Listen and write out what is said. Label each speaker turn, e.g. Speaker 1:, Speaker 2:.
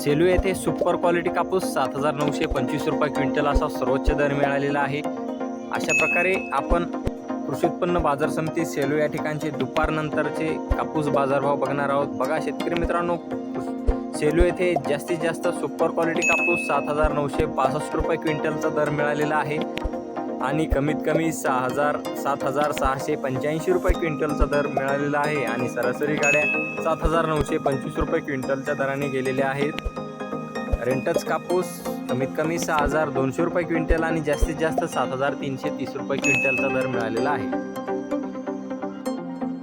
Speaker 1: सेलू येथे super quality कापूस सात हजार नऊशे पंचवीस रुपये क्विंटल असा सर्वोच्च दर मिळालेला आहे. अशा प्रकारे आपण कृषी उत्पन्न बाजार समिती सेलू या ठिकाणचे दुपारनंतरचे कापूस बाजारभाव बघणार आहोत. बघा शेतकरी मित्रांनो सेलू येथे जास्तीत जास्त सुपर क्वालिटी कापूस सात हजार नऊशे पासष्ट रुपये क्विंटलचा दर मिळालेला आहे. आणि कमीत कमी सहा हजार सात हजार सहाशे पंच्याऐंशी रुपये क्विंटलचा दर मिळालेला आहे आणि सरासरी गाड्या सात हजार नऊशे पंचवीस रुपये क्विंटलच्या दराने गेलेल्या आहेत. रेंटच कापूस कमीत कमी सहा हजार दोनशे रुपये क्विंटल आणि जास्तीत जास्त सात हजार तीनशे तीस रुपये क्विंटलचा दर मिळालेला आहे.